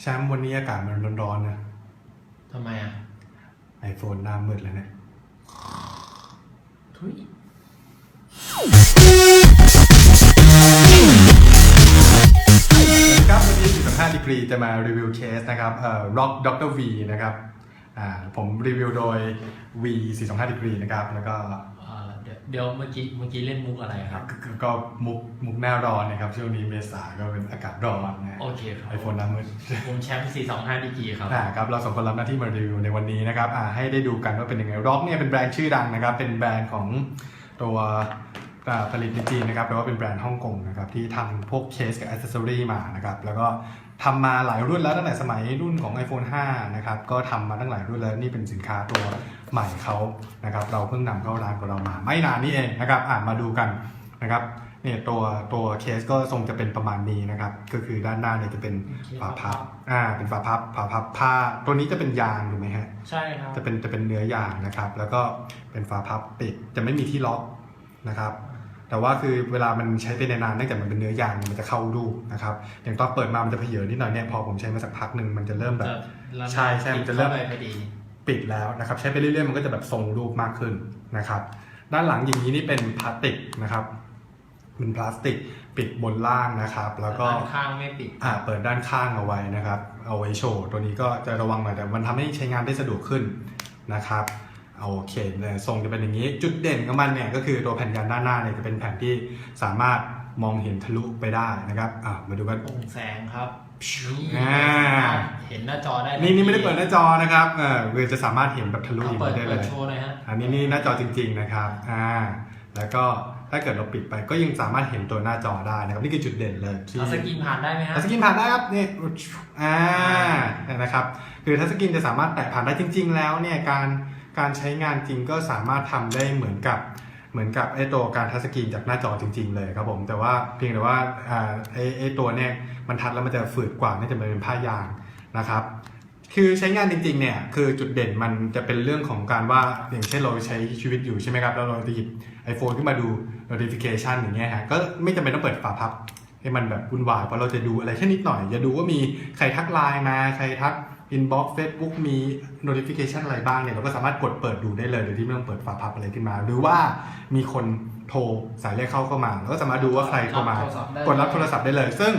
แชมป์วันนี้อากาศมันร้อนๆนะทำไมอะ ไอโฟนหน้ามืดเลยเนี่ยทุยครับวันนี้45ดีกรีจะมารีวิวเคสนะครับเอ่อ Rock Dr. V นะครับอ่าผมรีวิวโดย V 425ดีกรีนะครับ แล้วก็อ่า เดี๋ยวเดี๋ยวเมื่อกี้เมื่อกี้เล่นมุกอะไรครับก็ก็ก็มุกมุกหน้าร้อนนะครับ ช่วงนี้เมษาก็เป็นอากาศร้อนนะโอเคครับไอโฟนหน้ามืดผมแชมป์425ดีกรีครับอ่าครับเราสองคนรับหน้าที่มารีวิวในวันนี้นะครับอ่าให้ได้ดูกันว่าเป็นยังไงร็อกเนี่ยเป็นแบรนด์ชื่อดังนะครับ เป็นแบรนด์ของตัวอ่าผลิตในจีนนะครับแต่ว่าเป็นแบรนด์ฮ่องกงนะครับที่ทำพวกเคสกับอ c เซสซอรีมานะครับแล้วก็ทำมาหลายรุ่นแล้วตั้งแต่สมัยรุ่นของ iPhone 5 นะครับ ก็ทำมาตั้งหลายรุ่นแล้วนี่เป็นสินค้าตัว ใหม่เขานะครับเราเพิ่งนำเข้าร้านของเรามา ไม่นานนี้เองนะครับอ่ามาดูกันนะครับเนี่ยตัวตัวเคสก็ทรงจะเป็นประมาณนี้นะครับ ก็คือด้านหน้าเนี่ยจะเป็นฝาพับอ่าเป็นฝาพับฝาพับผ้าตัวนี้จะเป็นยางถูกไหมฮะใช่ครับจะเป็นจะเป็นเนื้อยางนะครับ แล้วก็เป็นฝาพับปิดจะไม่มีที่ล็อกนะครับ แต่ว่าคือเวลามันใช้ไปนานๆเนื่องจากมันเป็นเนื้อยางเนี่ยมันจะเข้ารูนะครับอย่างตอนเปิดมามันจะเพเยอนิดหน่อยเนี่ยพอผมใช้มาสักพักหนึ่งมันจะเริ่มแบบใช่ใช่มันจะเริ่มข้าไปพอดีปิดแล้วนะครับใช้ไปเรื่อยๆมันก็จะแบบทรงรูปมากขึ้นนะครับ ด้านหลังอย่างนี้นี่เป็นพลาสติกนะครับเป็นพลาสติกปิดบนล่างนะครับ แล้วก็ด้านข้างไม่ปิดอ่าเปิดด้านข้างเอาไว้นะครับ เอาไว้โชว์ตัวนี้ก็จะระวังหน่อยแต่มันทำให้ใช้งานได้สะดวกขึ้นนะครับเอาโอเคเนี่ยทรงจะเป็นอย่างนี้ จุดเด่นของมันเนี่ยก็คือตัวแผ่นยางด้านหน้าเนี่ยจะเป็นแผ่นที่สามารถ มองเห็นทะลุไปได้นะครับอ่ามาดูกันโปร่งแสงครับนี่อ่าเห็นหน้าจอได้นี่นี่ไม่ได้เปิดหน้าจอนะครับเออคือจะสามารถเห็นแบบทะลุเอาอย่างเปิดนี้ได้เลเปิดยโชว์หน่อยฮะอันนี้นี่หน้าจอจริง ๆนะครับอ่าแล้วก็ถ้าเกิดเราปิดไปก็ยังสามารถเห็นตัวหน้าจอได้นะครับนี่คือจุดเด่นเลยที่เอาสกรีนผ่านได้ไหมฮะทัชสกรีนผ่านได้ครับนี่อ่านะครับคือทัชสกรีนจะสามารถแตะผ่านได้จริง ๆ แล้วเนี่ยการการใช้งานจริงก็สามารถทำได้เหมือนกับ เหมือนกับไอ้ตัวการทัชสกรีนจากหน้าจอจริง ๆ เลยครับผมแต่ว่าเพียงแต่ว่าไอ้ไอ้ตัวเนี่ยมันทัดแล้วมันจะฝืดกว่าน่าจะเป็นผ้ายางนะครับคือใช้งานจริงๆเนี่ยคือจุดเด่นมันจะเป็นเรื่องของการว่าอย่างเช่นเราใช้ชีวิตอยู่ใช่ไหมครับแล้วเราจะหยิบ iPhone ขึ้นมาดู notification อย่างเงี้ยฮะก็ไม่จำเป็นต้องเปิดฝาพับให้มันแบบวุ่นวายเพราะเราจะดูอะไรแค่นิดหน่อยจะดูว่ามีใครทักไลน์มาใครทัก inbox Facebook มี notification อะไรบ้างเนี่ยเราก็สามารถกดเปิดดูได้เลยโดยที่ไม่ต้องเปิดฝาพับอะไรขึ้นมา หรือว่ามีคนโทรสายเรียกเข้าเข้ามาเราก็สามารถดูว่าใครโทรมารับโทรศัพท์ได้กดรับโทรศัพท์ได้เลย ซึ่ง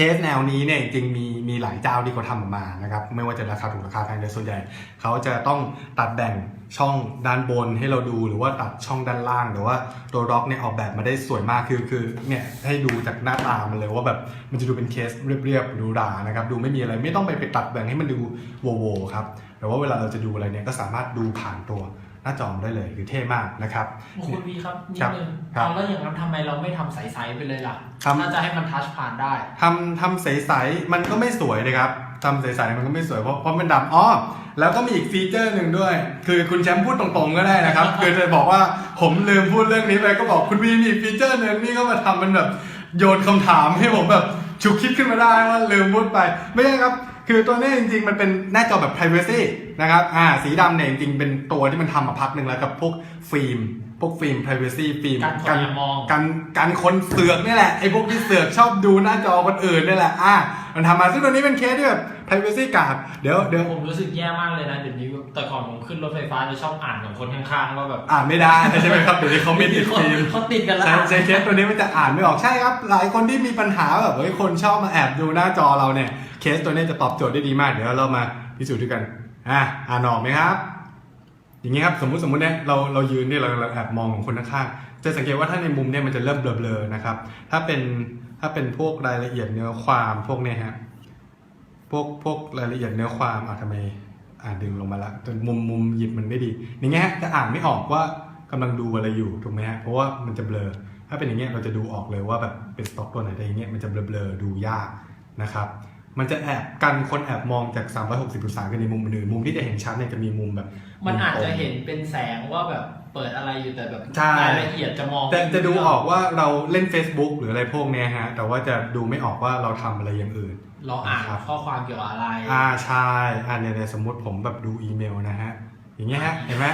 เคสแนวนี้เนี่ยจริงมีมีหลายเจ้าที่เขาทำออกมานะครับไม่ว่าจะราคาถูกราคาแพงแต่ส่วนใหญ่เขาจะต้องตัดแบ่งช่องด้านบนให้เราดูหรือว่าตัดช่องด้านล่างแต่ว่าตัวร็อกเนี่ยออกแบบมาได้สวยมากคือคือเนี่ยให้ดูจากหน้าตามันเลยว่าแบบมันจะดูเป็นเคสเรียบๆหรูหรานะครับดูไม่มีอะไรไม่ต้องไปไปตัดแบ่งให้มันดูโวโวครับแต่ว่าเวลาเราจะดูอะไรเนี่ยก็สามารถดูผ่านตัว น้าจอได้เลยคือเท่มากนะครับ คุณวีครับนิครัดบนึงครับเอาแล้วอย่างนั้นทำไมเราไม่ทำใสๆไปเลยล่ะทำน่าจะให้มันทัชผ่านได้ทำทำใสๆมันก็ไม่สวยนะครับทำใสๆมันก็ไม่สวยเพราะเพราะมันดำอ๋อแล้วก็มีอีกฟีเจอร์หนึ่งด้วย คือคุณแชมป์พูดตรงๆก็ได้นะครับ คือจะบอกว่าผมลืมพูดเรื่องนี้ไปก็บอกคุณวีมีอีกฟีเจอร์หนึ่งนี่ก็มาทำมันแบบโยนคำถามให้ผมแบบฉุกคิดขึ้นมาได้ว่าลืมพูดไป ไม่ใช่ครับ คือตัวนี้จริงๆ มันเป็นหน้าจอแบบ privacy นะครับ อ่า สีดำเนี่ยจริงๆ เป็นตัวที่มันทำมาพักหนึ่งแล้วกับพวกฟิล์ม พวกฟิล์ม privacy ฟิล์มกันคนแอบมองกันกันคนเสือกนี่แหละ ไอ้พวกที่เสือกชอบดูหน้าจอคนอื่นนี่แหละ อ่า มันทำมาซึ่งตัวนี้เป็นเคสที่แบบ privacy กาดเดี๋ยวเดี๋ยวผมรู้สึกแย่มากเลยนะเดี๋ยวนี้แต่ก่อนผมขึ้นรถไฟฟ้าจะชอบอ่านกับคนข้างๆว่าแบบอ่านไม่ได้ใช่ไหมครับเดี๋ยวนี้เขาไม่ติดฟิล์มเขาติดกันแล้วใช่ใช่เคสตัวนี้มันจะอ่านไม่ออกใช่ครับ หลายคนที่มีปัญหาแบบเฮ้ยคนชอบมาแอบดูหน้าจอเราเนี่ยเคสตัวนี้จะตอบโจทย์ได้ดีมากเดี๋ยวเรามาพิสูจน์ด้วยกันอะอ่านออกไหมครับ อย่างนี้ครับสมมุติสมมุติเนี่ยเราเรายืนเนี่ยเราเราแอบมองของคนข้างๆจะสังเกตว่าถ้าในมุมเนี่ยมันจะเริ่มเบลอๆนะครับถ้าเป็น ถ้าเป็นพวกรายละเอียดเนื้อความพวกเนี่ยฮะพวกพวกรายละเอียดเนื้อความอะทำไมอ่าดึงลงมาละจนมุมมุมหยิบมันไม่ดีอย่างเงี้ยฮะจะอ่านไม่ออกว่ากำลังดูอะไรอยู่ถูกไหมฮะเพราะว่ามันจะเบลอ ถ้าเป็นอย่างเงี้ยเราจะดูออกเลยว่าแบบเป็นสต็อกตัวไหนได้อย่างเงี้ยมันจะเบลอๆดูยากนะครับ มันจะแอบกันคนแอบมองจาก 360องศากันในมุมอื่นมุมที่จะเห็นชัดเนี่ยจะมีมุมแบบ มันอาจจะมุมตรงเห็นเป็นแสงว่าแบบ เปิดอะไรอยู่แต่แบบใช่ รายละเอียดจะมองแต่จะดูออกว่าเราเล่น Facebook หรืออะไรพวกเนี้ยฮะ แต่ว่าจะดูไม่ออกว่าเราทำอะไรอย่างอื่น เราอ่านครับข้อความเกี่ยวกับอะไร อ่าใช่อ่าเนี่ยเนี่ยสมมติผมแบบดูอีเมลนะฮะ อย่างเงี้ยฮะ เห็นไหม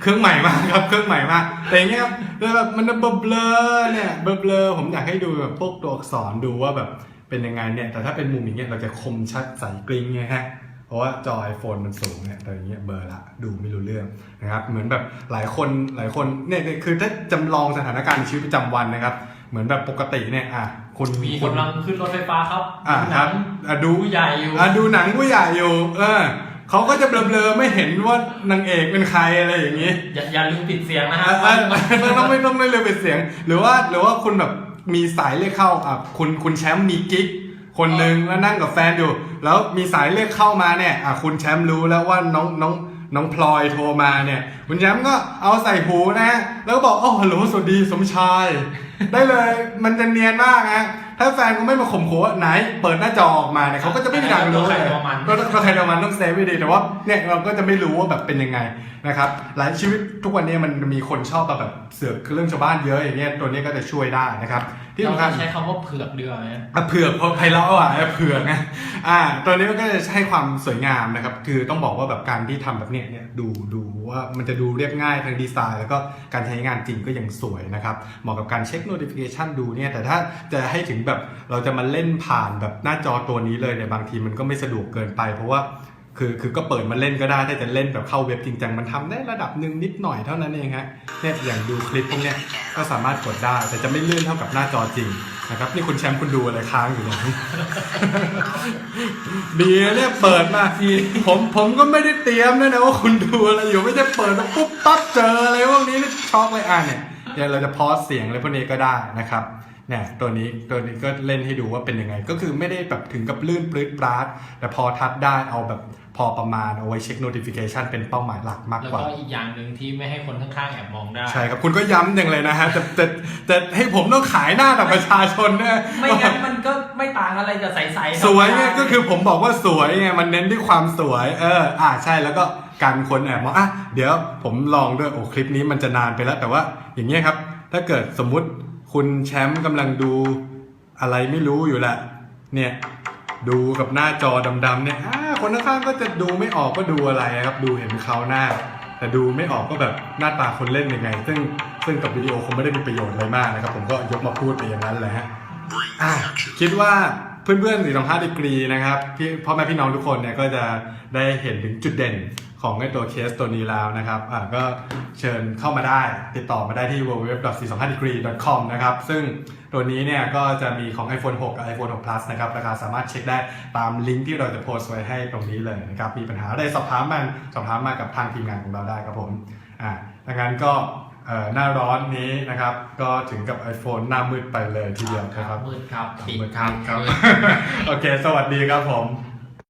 เครื่องใหม่มากครับ เครื่องใหม่มาก แต่อย่างเงี้ยครับแล้วแบบมันเบลอๆเนี่ยเบลอๆผมอยากให้ดูแบบพวกตัวอักษรดูว่าแบบเป็นเป็นยังไงเนี่ย แต่ถ้าเป็นมุมอย่างเงี้ยเราจะคมชัดใสกริ้งไงฮะเพ ราะว่าจอ iPhone มันสูงเนี่ยแต่อย่างเงี้ยเบลอร์ละดูไม่รู้เรื่องนะครับ เหมือนแบบหลายคนหลายคนเนี่ยคือถ้าจำลองสถานการณ์ในชีวิตประจำวันนะครับ เหมือนแบบปกติเนี่ยอะคุณมีคุณกำลังขึ้นรถไฟฟ้าครับอ่าดูหครันับงอะดูผู้ใหญ่อยู่อะดูหนังผู้ใหญ่อยู่ เออเขาก็จะเบลอๆไม่เห็นว่านางเอกเป็นใครอะไรอย่างงี้ อย่าอย่าลืมปิดเสียงนะฮะอะอะต้องต้องไม่ต้องไม่เลยเป็นเสียง หรือว่าหรือว่าคุณแบบมีสายเรียกเข้าอะคุณคุณแชมป์มีกิ๊ก คนหนึ่งแล้วนั่งกับแฟนอยู่ แล้วมีสายเรียกเข้ามาเนี่ยอะคุณแชมป์รู้แล้วว่าน้องน้องน้องพลอยโทรมาเนี่ย คุณแชมป์ก็เอาใส่หูนะ แล้วก็บอกอ๋อฮัลโหลสวัสดีสมชาย ได้เลยมันจะเนียนมากนะ ถ้าแฟนก็ไม่มาข่มขู่ว่าไหน เปิดหน้าจอออกมาเนี่ยเขาก็จะไม่มีทางรู้เลยตัวใครตัวมันก็ก็ใครตัวมันต้องเซฟไว้ดีแต่ว่าเนี่ยเราก็จะไม่รู้ว่าแบบเป็นยังไงนะครับหลายชีวิตทุกวันนี้มันมีคนชอบแบบเสือกเรื่องชาวบ้านเยอะอย่างเงี้ยตัวนี้ก็จะช่วยได้นะครับ ที่เราสำคัญใช้คำว่าเผือกเดือไหมอะเผือกเพราะไพเราะอะอะเผือกนะอ่าตัวนี้มันก็จะให้ความสวยงามนะครับคือต้องบอกว่าแบบการที่ทำแบบเนี้ยเนี่ยดูดูว่ามันจะดูเรียบง่ายทางดีไซน์ แล้วก็การใช้งานจริงก็ยังสวยนะครับเหมาะกับการเช็ค notification ดูเนี่ยแต่ถ้าจะให้ถึงแบบเราจะมาเล่นผ่านแบบหน้าจอตัวนี้เลยเนี่ยบางทีมันก็ไม่สะดวกเกินไป เพราะว่าคือคือก็เปิดมาเล่นก็ได้ถ้าจะเล่นแบบเข้าเว็บจริงจังมันทำได้ระดับหนึ่งนิดหน่อยเท่านั้นเองฮะเนี่ยอย่างดูคลิปพวกเนี้ยก็สามารถกดได้ แต่จะไม่ลื่นเท่ากับหน้าจอจริงนะครับนี่คุณแชมป์คุณดูอะไรค้างอยู่เนี่ยดีเนี่ยเปิดมาทีผมผมก็ไม่ได้เตรียมด้วยนะว่าคุณดูอะไรอยู่ไม่ใช่เปิดมาปุ๊บปั๊บเจออะไรพวกนี้นี่ช็อกเลยอะเนี่ยเดี๋ยวเราจะพอเสียงอะไรพวกนี้ก็ได้นะครับ เนี่ยตัวนี้ตัวนี้ก็เล่นให้ดูว่าเป็นยังไง ก็คือไม่ได้แบบถึงกับลื่นปลื้ดปราด แต่พอทัดได้เอาแบบพอประมาณเอาไว้เช็ค notification เป็นเป้าหมายหลักมากแล้วกว่าก็อีกอย่างหนึ่งที่ไม่ให้คนข้างๆแอบมองได้ ใช่ครับ คุณก็ย้ำอย่างเลยนะฮะจะจะจะให้ผมต้องขายหน้ากับประชาชนเนี่ยไม่งั้นมันก็ไม่ต่างอะไรจะใสๆสวยไงก็คือผมบอกว่าสวยไงมันเน้นที่ความสวย เออ อ่าใช่แล้วก็การคนแอบมองอะเดี๋ยวผมลองด้วยโอ้คลิปนี้มันจะนานไปแล้ว แต่ว่าอย่างเงี้ยครับ ถ้าเกิดสมมุติ คุณแชมป์กำลังดูอะไรไม่รู้อยู่แหละเนี่ยดูกับหน้าจอดำๆเนี่ยคนข้างๆก็จะดูไม่ออกก็ดูอะไรครับ ดูเห็นเขาหน้า แต่ดูไม่ออกก็แบบหน้าตาคนเล่นยังไง ซึ่งซึ่งกับวิดีโอคงไม่ได้มีประโยชน์อะไรมากนะครับ ผมก็ยกมาพูดไปอย่างนั้นแหละฮะคิดว่า เพื่อนๆสี่สองห้าดีกรีนะครับพี่พ่อแม่พี่น้องทุกคนเนี่ยก็จะได้เห็นถึงจุดเด่นของไอ้ตัวเคสตัวนี้แล้วนะครับอะก็เชิญเข้ามาได้ติดต่อมาได้ที่ www.425degree.com นะครับ ซึ่งตัวนี้เนี่ยก็จะมีของ iPhone 6 กับ iPhone 6 Plus นะครับ ราคาสามารถเช็คได้ตามลิงก์ที่เราจะโพสต์ไว้ให้ตรงนี้เลยนะครับ มีปัญหาอะไรสอบถามมันสอบถามมากับทางทีมงานของเราได้ครับผม อะดังนั้นก็ หน้าร้อนนี้นะครับ ก็ถึงกับ iPhone หน้ามืดไปเลยทีเดียวนะครับมืดครับมืดครับครับโอเค สวัสดีครับผม